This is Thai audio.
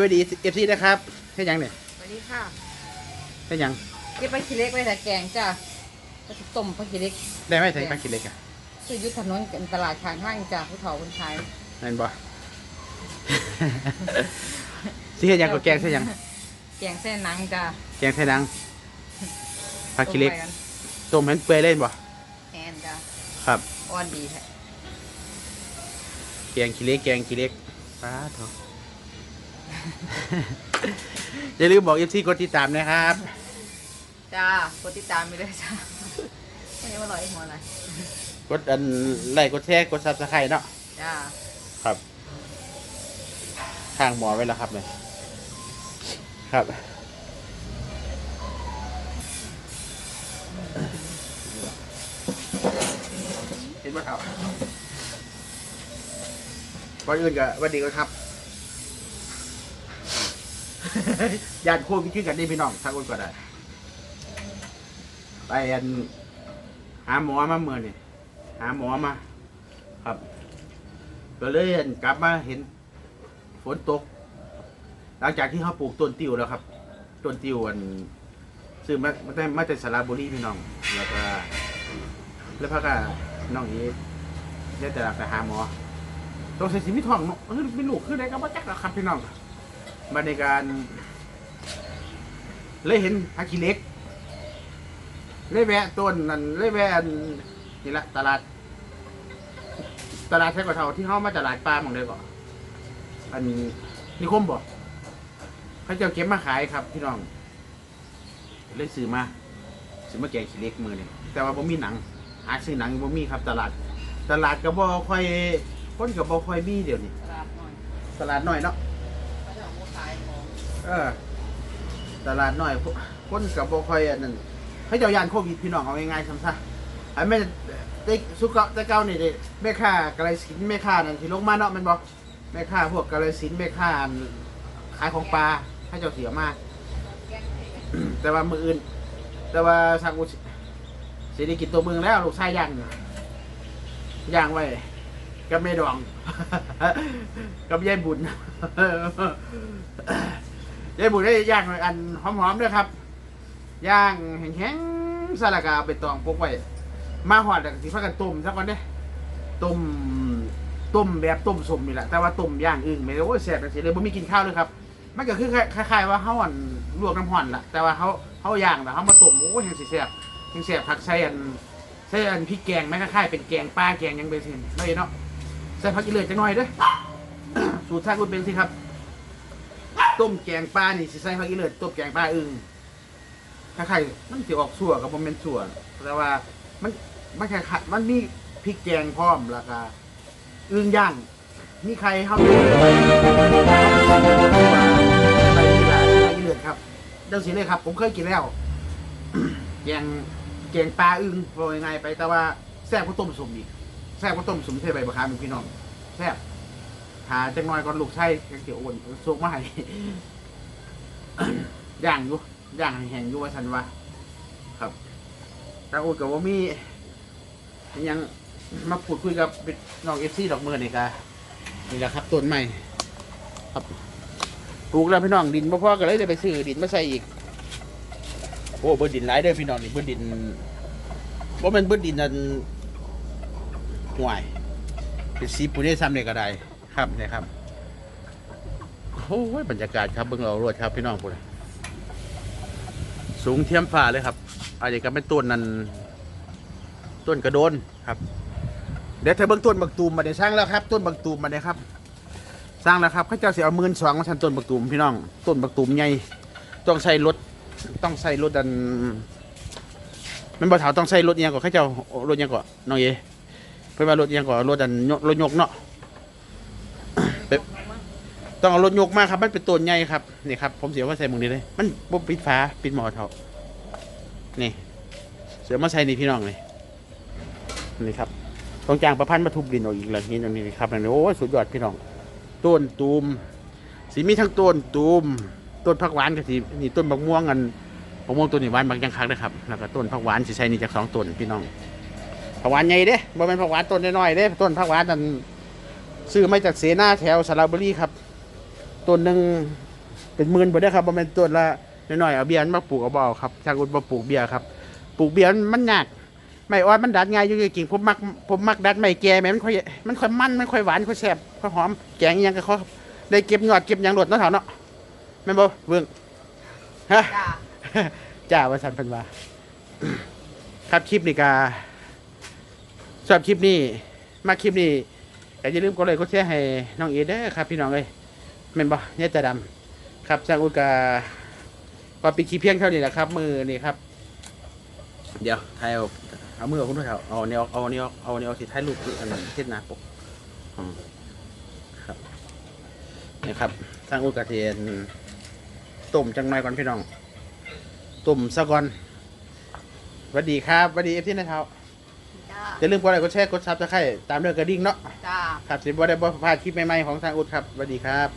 วัสดีเอฟซีนะครับใช่ยังเนี่ยสวัสดีค่ะใช่ยังเก็บปลาขี้เล็กไว้แต่แกงจ้ะก็จะต้มปลาขี้เล็กได้ไหมใส่ปลาคิดเล็กอะซื้ออยุทธถนนกันตลาดข้างห้างจ้ะผู้เฒ่าคนขายนั่นบ่ สิเฮ็ดหยังก็แกงใช่ยังแกงเส้นหนังจ้ะแกงใส่นังปลาคิดเล็กต้มไว้นต้มให้มันเปื่อยเล่นบ่แอนจ้ะครับ อ่อนดีแท้แกงขี้เล็กแกงขี้เล็กป้าทอง อย่าลืมบอกเอฟซีกดติดตามนะครับ จ้ากดติดตามไปด้วยจ้ะไม่ได้ว่าลอยหัวอะไรกดอันไลค์กดแชร์กดซับสไครต์เนาะจ้าครับข้างหมอไว้แล้วครับเนี่ยครับเห็นไหมครับก่อนอื่นก็สวัสดีครับ ยานโควิดขึ้นกันนี่พี่น้องทักคนก็ได้ ไปอันหาหมอมาเมื่อนี่หาหมอมา ครับ ก็เลยอันกลับมาเห็นฝนตก หลังจากที่เขาปลูกต้นติวแล้วครับต้นติวอันซื้อมามาแต่มาแต่สระบุรีพี่น้อง แล้วก็ แล้วพักก็น้องนี้ได้แต่ไปหาหมอต้องใส่สีมิทองเนาะเออไม่ลูกคือได้ก็บ่จักหรอกครับพี่น้อง มาในการเลยเห็นฮักกิเล็ก เลยแวะต้นนั่นเลยแวะอันนี่ละตลาด ตลาดใช้กว่าเท่าที่เขามาตลาดปลาหมองเลยก่อนอันนิคมบ่เขาจะเอาเก็บมาขายครับพี่น้อง เลยซื้อมาซื้อมาแกงขี้เล็กมือเนี่ยแต่ว่าบ่มีหนัง หาซื้อหนังบ่มีครับ ตลาด ตลาดก็บ่ค่อยคนก็บ่ค่อยมีเดี๋ยวนี้ตลาดหน่อยตลาดน้อยเนาะ เออ ตลาดน้อยคนก็บ่ค่อยอันนั้นเขาเจ้ายานโควิดพี่น้องเอาง่ายๆซ้ำซะไอ้แม่ได้สุกเกาแต่เก่านี่เด้แม่ค้ากระไรสินแม่ค้านั่นที่ลงมาเนาะมันบ่แม่ค้าพวกกระไรสินแม่ค้าขายของปลาให้เจ้าเสียมาก แต่ว่ามืออื่น แต่ว่าสักอุเศรษฐกิจตัวเมืองแล้วลูกชายย่างอยู่ย่างไว้กับแม่ดอง กับยายบุญ ยายบุญได้ย่างอันหอมๆด้วยครับ ย่างแห้งๆสลักาไปตองพกไว้มาหอดแล้วก็สิพากันต้มสักวันเด้ต้มต้มแบบต้มสมนี่แหละแต่ว่าต้มย่างอึ่งไม่ได้โอ้ยแซ่บจังซี่เลยบ่มีกินข้าวเลยครับ มันก็คือคล้ายๆว่าเฮาอั่นลวกน้ำห่อนละแต่ว่าเฮาเฮาย่างแล้วเฮามาต้มโอ้ยแห่งสิแซ่บแห่งแซ่บผักใส่อันใส่อันพริกแกงแม่คล้ายๆเป็นแกงปลาแกงยังไปสิไม่เนาะใส่ผักอีเลือดจังหน่อยเด้อสูตรทางคุณเป็นสิครับ ต้มแกงปลานี่สิใส่ผักอีเลือดต้มแกงปลาอึ่งคล้ายๆมันสิออกสั่วกับบ่แม่นสั่วแต่ว่ามันมันคล้ายๆมันมีพริกแกงพร้อมแล้วก็อึ่งย่างมีใครเฮาไปที่ร้านไปเลือดครับเดี๋ยวสิเลยครับ ผมเคยกินแล้วแกงแกงปลาอึ่งโปรยไงไปแต่ว่าแซ่บก็ต้มสมอีกแซ่บก็ต้มสมเทใบมะขามเป็นพี่น้องแซ่บ หาจังน้อยก่อนลูกไส้ยังเกี่ยวอ้วนสุกมาให้ ย่างอยู่ย่างให้แห้งอยู่ว่าสันว่าครับตาอุดกับว่ามียังมาพูดคุยกับน้องเอฟซีดอกเมือนี่กะนี่แหละครับต้นใหม่ครับปลูกแล้วพี่น้องดินบ่พอก็เลยได้ไปซื้อดินมาใส่อีก โอ้เบิดดินหลายเด้อพี่น้องนี่เบิดดินว่ามันเบิดดินนั่นห่วยเป็นสีปูนี่ซ้ำเนี่ยก็ได้ ครับเนี่ยครับโอ้ยบรรยากาศครับเบิ่งเอารวดครับพี่น้องพูดสูงเทียมฟ้าเลยครับอาจจะก็เป็นต้นนั้นต้นกระโดนครับ เดี๋ยวเธอเบิ่งต้นบักตูมมาได้สร้างแล้วครับ ต้นบักตูมมาได้ครับ สร้างแล้วครับเขาเจ้าเสียเอาหมื่นสองมาทันต้นบักตูมพี่น้องต้นบักตูมใหญ่ต้องใช้รถต้องใส่รถดันมันบ่ถาวต้องใส่รถยังก่อนเขาเจ้ารถยังก่อนน้องเอเพิ่นว่ารถยังก่อนรถดันรถยกเนาะ ต้องเอารถยกมาครับ มันเป็นต้นใหญ่ครับนี่ครับผมเสียว่าใส่มึงนี้เลย มันบ่ปิดฟ้าปิดหมอเท่านี่ เสือมาใส่นี่พี่น้องเลยนี่ครับต้องจ้างประพันธ์มาทุบดินออกอีกแล้วนี่ตรงนี้ครับนี่โอ้สุดยอดพี่น้องต้นตูมสีมีทั้งต้นตูมต้นผักหวานกับสีนี่ต้นบักม่วงกันบักม่วงต้นนี่หวานบางยังคักนะครับแล้วก็ต้นผักหวานสิใช้นี่จากสองต้นพี่น้องผักหวานใหญ่เด้บ่เป็นผักหวานต้นน้อยๆเด้ต้นผักหวานนั่นซื้อมาจากเสนาแถวสระบุรีครับ ต้นหนึ่งเป็นหมื่นบ่ได้ครับบ่แม่นต้นละน้อยๆเอาเบียร์มาปลูกเอาบ่เอาครับทางอุดบ่ปลูกเบียร์ครับ ปลูกเบียร์มันยากไม่อ่อนมันดัดง่ายอยู่จริงๆผมมักผมมักดัดไม่แก่แม่มันค่อยมันค่อยมันมันค่อยหวานค่อยแซ่บค่อยหอมแกงอิหยังก็เขาได้เก็บยอดเก็บหยังโดดเนาะเฒ่าเนาะแม่นบ่เบิ่งฮะจ้าจ้าว่าสันเพันว่าครับคลิปนี้กาชอบคลิปนี้มาคลิปนี้แต่อย่าลืมกดไลค์กดแชร์ให้น้องเอเด้อครับพี่น้องเอ้ย แม่นบ่เนี่ยจะดำครับจากอุกาก็ปิดคลิปเพียงเท่านี้แหละครับ มือนี่ครับ เดี๋ยวถ่ายเอาเอามือเอาคุณผู้ชมเอาเนี่ยเอาเนี่ยเอาเนี่ยเอาสิถ่ายรูปอันนั้นเทศนาปกครับนี่ครับทางอุกาเทียนต้มจังไรก่อนพี่น้องตุ่มสะกอนสวัสดีครับสวัสดีเอฟซีนะครับจ้าอย่าลืมกดไลค์กดแชร์กดซับสไครต์ตามด้วยกระดิ่งเนาะครับสิบวันได้บ่พลาดคลิปใหม่ๆของทางอุดครับสวัสดีครับ